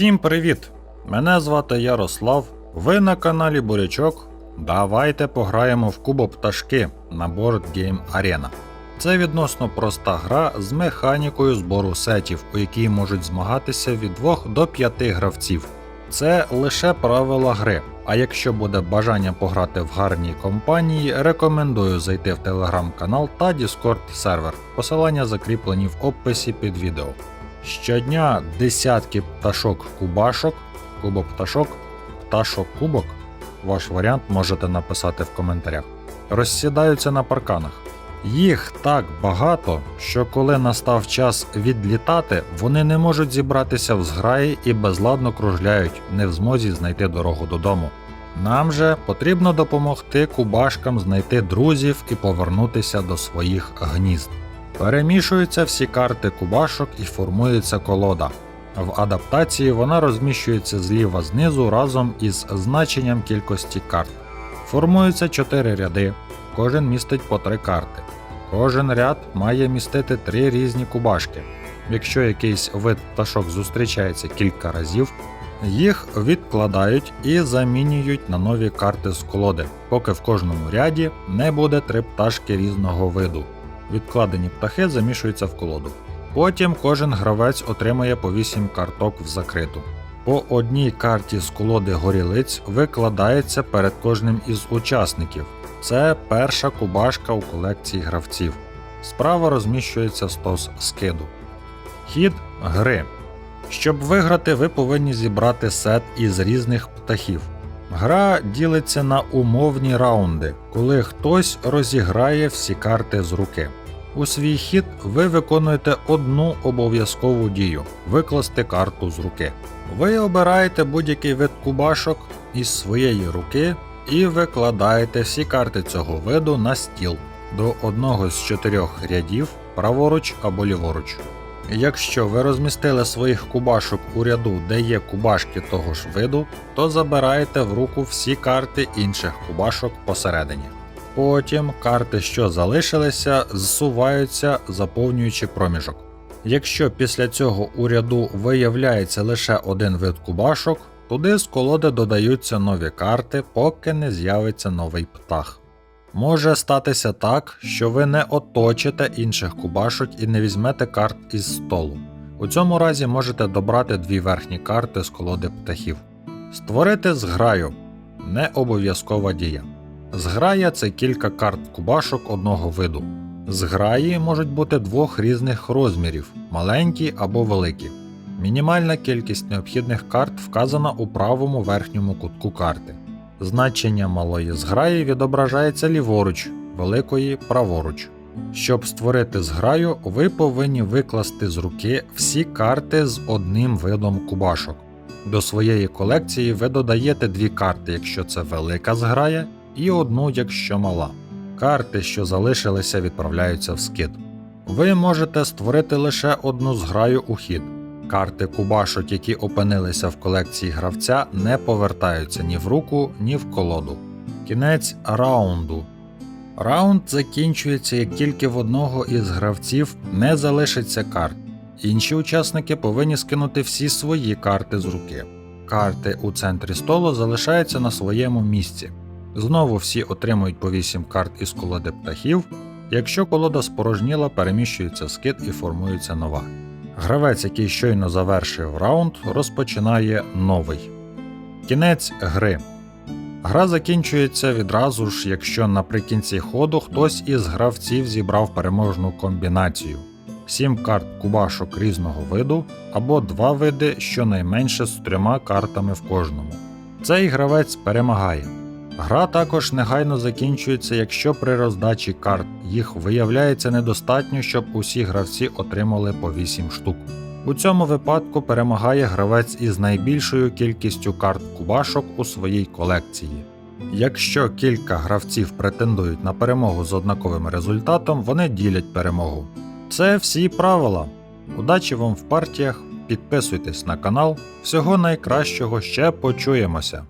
Всім привіт! Мене звати Ярослав. Ви на каналі Бурячок. Давайте пограємо в Кубо Пташки на Board Game Arena. Це відносно проста гра з механікою збору сетів, у якій можуть змагатися від 2 до 5 гравців. Це лише правила гри. А якщо буде бажання пограти в гарній компанії, рекомендую зайти в телеграм-канал та Discord сервер. Посилання закріплені в описі під відео. Щодня десятки пташок-кубашок, кубопташок, пташок-кубок. Ваш варіант можете написати в коментарях. Розсідаються на парканах. Їх так багато, що коли настав час відлітати, вони не можуть зібратися в зграї і безладно кружляють, не в змозі знайти дорогу додому. Нам же потрібно допомогти кубашкам знайти друзів і повернутися до своїх гнізд. Перемішуються всі карти кубашок і формується колода. В адаптації вона розміщується зліва знизу разом із значенням кількості карт. Формуються 4 ряди, кожен містить по 3 карти. Кожен ряд має містити 3 різні кубашки. Якщо якийсь вид пташок зустрічається кілька разів, їх відкладають і замінюють на нові карти з колоди, поки в кожному ряді не буде 3 пташки різного виду. Відкладені птахи замішуються в колоду. Потім кожен гравець отримає по 8 карток в закриту. По одній карті з колоди горілиць викладається перед кожним із учасників. Це перша кубашка у колекції гравців. Справа розміщується стос скиду. Хід гри. Щоб виграти, ви повинні зібрати сет із різних птахів. Гра ділиться на умовні раунди, коли хтось розіграє всі карти з руки. У свій хід ви виконуєте одну обов'язкову дію викласти карту з руки. Ви обираєте будь-який вид кубашок із своєї руки і викладаєте всі карти цього виду на стіл до одного з чотирьох рядів праворуч або ліворуч. Якщо ви розмістили своїх кубашок у ряду, де є кубашки того ж виду, то забираєте в руку всі карти інших кубашок посередині. Потім карти, що залишилися, зсуваються, заповнюючи проміжок. Якщо після цього у ряду виявляється лише один вид кубашок, туди з колоди додаються нові карти, поки не з'явиться новий птах. Може статися так, що ви не оточите інших кубашок і не візьмете карт із столу. У цьому разі можете добрати дві верхні карти з колоди птахів. Створити зграю не обов'язкова дія. Зграя це кілька карт кубашок одного виду. Зграї можуть бути двох різних розмірів маленькі або великі. Мінімальна кількість необхідних карт вказана у правому верхньому кутку карти. Значення малої зграї відображається ліворуч, великої праворуч. Щоб створити зграю, ви повинні викласти з руки всі карти з одним видом кубашок. До своєї колекції ви додаєте дві карти, якщо це велика зграя, і одну, якщо мала. Карти, що залишилися, відправляються в скид. Ви можете створити лише одну зграю у хід. Карти кубашок, які опинилися в колекції гравця, не повертаються ні в руку, ні в колоду. Кінець раунду. Раунд закінчується, як тільки в одного із гравців не залишиться карт. Інші учасники повинні скинути всі свої карти з руки. Карти у центрі столу залишаються на своєму місці. Знову всі отримують по 8 карт із колоди птахів. Якщо колода спорожніла, переміщується скид і формується нова. Гравець, який щойно завершив раунд, розпочинає новий. Кінець гри. Гра закінчується відразу ж, якщо наприкінці ходу хтось із гравців зібрав переможну комбінацію: 7 карт кубашок різного виду або 2 види щонайменше з трьома картами в кожному. Цей гравець перемагає. Гра також негайно закінчується, якщо при роздачі карт їх виявляється недостатньо, щоб усі гравці отримали по 8 штук. У цьому випадку перемагає гравець із найбільшою кількістю карт кубашок у своїй колекції. Якщо кілька гравців претендують на перемогу з однаковим результатом, вони ділять перемогу. Це всі правила. Удачі вам в партіях, підписуйтесь на канал. Всього найкращого ще почуємося!